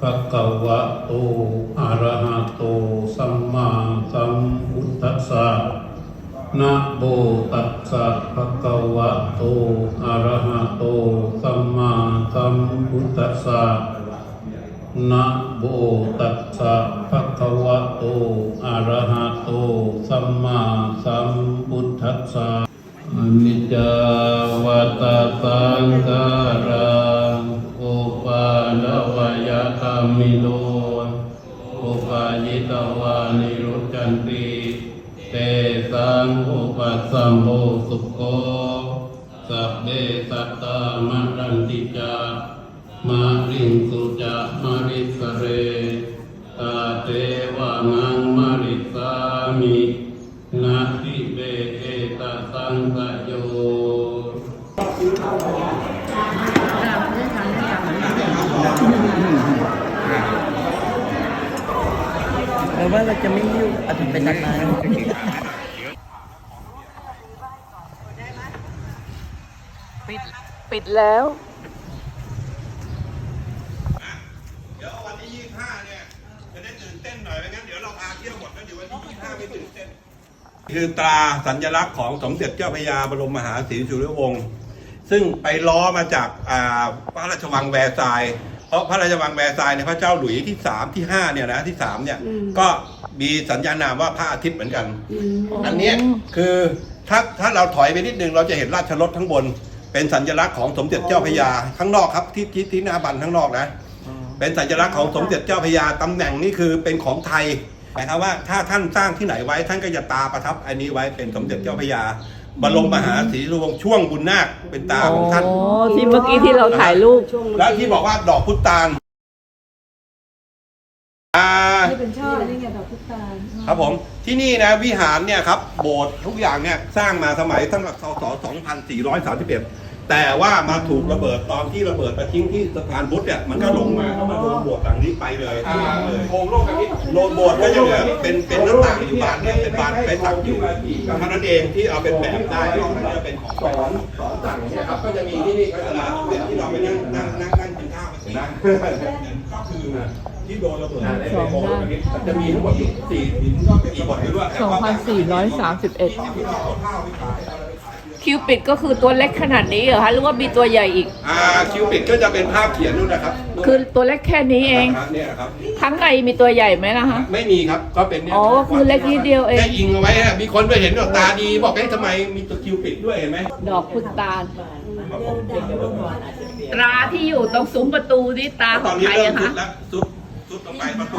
ภะคะวะโตอะระหะโตสัมมาสัมพุทธัสสะนะโมตัสสะภะคะวะโตอะระหะโตสัมมาสัมพุทธัสสะนะโมตัสสะภะคะวะโตอะระหะโตสัมมาสัมพุทธัสสะอนิจจาวัตสังขารั มิโนอุปายิตวานิรุจันติเตสังอุปัสสัมโมสุโคสัพเพสัตตามรันติจามาริงสุจามาริสเรตาเตวานังมาริสามินาทิเบเอตสังกโย แปลว่าเราจะไม่ยุ่งเอาถึงไปตัดไม้ปิดปิดแล้วเดี๋ยววันที่25เนี่ยจะได้ตื่นเต้นหน่อยไม่งั้นเดี๋ยวเราพาเที่ยวหมดแล้วเดี๋ยววันที่25ไม่ตื่นเต้นคือตราสัญลักษณ์ของสมเด็จเจ้าพระยาบรมมหาศรีสุริยวงศ์ซึ่งไปล้อมาจากอ่าพระราชวังแวร์ซายน์ เพราะพระราชวังแวร์ซายน์เนี่ยพระเจ้าหลุยส์ที่3ที่5เนี่ยนะที่3เนี่ยก็มีสัญญานามว่าพระอาทิตย์เหมือนกันอันเนี้ยคือถ้าถ้าเราถอยไปนิดนึงเราจะเห็นราชรถทั้งบน เป็นสัญลักษณ์ของสมเด็จเจ้าพระยาข้างนอกครับที่ที่ที่หน้าบันข้างนอกนะ เป็นสัญลักษณ์ของสมเด็จเจ้าพระยาตำแหน่งนี้คือเป็นของไทยหมายความว่าถ้าท่านสร้างที่ไหนไว้ท่านก็จะตาประทับอันนี้ไว้เป็นสมเด็จเจ้าพระยา บรมมหาศรีสุริยวงศ์ช่วงบุญนาคเป็นตาของท่าน อ๋อที่เมื่อกี้ที่เราถ่ายรูปแล้วที่บอกว่าดอกพุตานอ่า นี่เป็นช่อนี่ไงดอกพุตาลครับผมที่นี่นะวิหารเนี่ยครับโบสถ์ทุกอย่างเนี่ยสร้างมาสมัยตั้งแต่ศ2431 แต่ว่ามาถูกระเบิดตอนที่ระเบิดไปทิ้งที่สะพานพุทธเนี่ยมันก็ลงมาก็มาโดนโบสถ์หลังนี้ไปเลยเลยโครงโลกอันนี้โลโบสถ์ก็จะเหลือเป็นเป็นหน้าต่างอยู่บานเนี่ยเป็นบานเป็นตักอยู่เท่านั้นเองที่เอาเป็นแบบได้นอกนั้นจะเป็นของสอนสอนสั่งเนี่ยครับก็จะมีที่นี่ก็จะเป็นที่เราไปนั่งนั่งนั่งนั่งกินข้าวกันนั่งก็คือที่โดนระเบิดในโบสถ์อันนี้จะมีทั้งหมดสี่กี่บทไม่รู้อะแต่ว่า คิวปิดก็คือตัวเล็กขนาดนี้เหรอคะหรือว่ามีตัวใหญ่อีก อ่าคิวปิดก็จะเป็นภาพเขียนนู่นนะครับคือตัวเล็กแค่นี้เองครับเนี่ยครับ ข้างในมีตัวใหญ่ไหมล่ะคะ ไม่มีครับก็เป็นเนี่ยอ๋อคือเล็กนิดเดียวเองแค่ยิงเอาไว้ฮะมีคนไปเห็นว่าตาดีบอกเอ๊ะทำไมมีตัวคิวปิดด้วยเห็นไหมดอกพุตานตราที่อยู่ตรงซุ้มประตูนี่ตาขตอองนนี้ใครเริ่มอะสุคะดแล้วสุดสุดลงไปประตู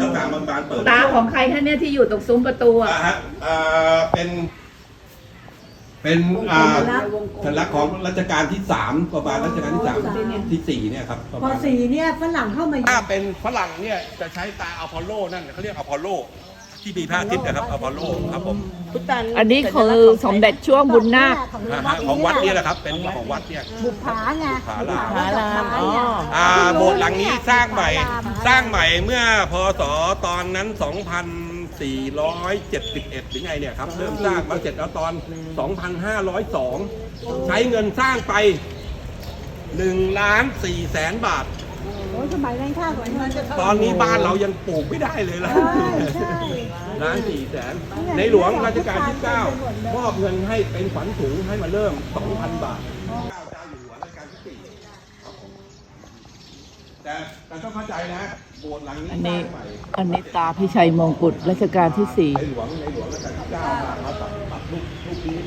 ต่างต่างบางบานเปิดตาของใครคะเนี่ยที่อยู่ตรงซุ้มประตูอะอ่าฮะอ่าเป็น เป็นอ่าสัญลักษณ์ของรัชกาลที่สามประมาณรัชกาลที่สามที่สี่เนี่ยครับประพอมาณสีเนี่ยฝรั่งเข้ามาถ้าเป็นฝรั่งเนี่ยจะใช้ตาอพอลโลนั่นเขาเรียกอพอลโล ที่มีพระอาทิตย์นะครับอพอลโลครับผมอันนี้คือสมเด็จช่วงบุญนาคอ่าฮะของวัดเนี่ยแหละครับ เป็นของวัดเนี่ย บุปผาไงผาลามบุปผารามอ๋ออ่าโบสถ์หลังนี้สร้างใหม่ สร้างใหม่เมื่อพศตอนนั้น 2,471หรือไงเนี่ยครับ เริ่มสร้างมาเสร็จแล้วตอน 2,502 ใช้เงินสร้างไป1ล้าน4แสนบาทโอ้ยสมัยนั้นข้าวของมันจะตอนนี้บ้านเรายังปลูกไม่ได้เลยละใช่ใช่ล้านสี่แสนในหลวงรัชกาลที่9มอบเงินให้เป็นขวัญถุงให้มาเริ่ม 2,000 บาทเจ้าเจ้าอยู่หัวรัชกาลที่สี่ครับผมแต่แต่ต้องเข้าใจนะโบสถ์หลังนี้อันสนี้ร้างใหม่อันนี้ตาพิชัยมงกุฎรัชกาลที่สี่ ในหลวงในหลวงรัชกาลที่9มามาตัดตัดรูปรูปนี้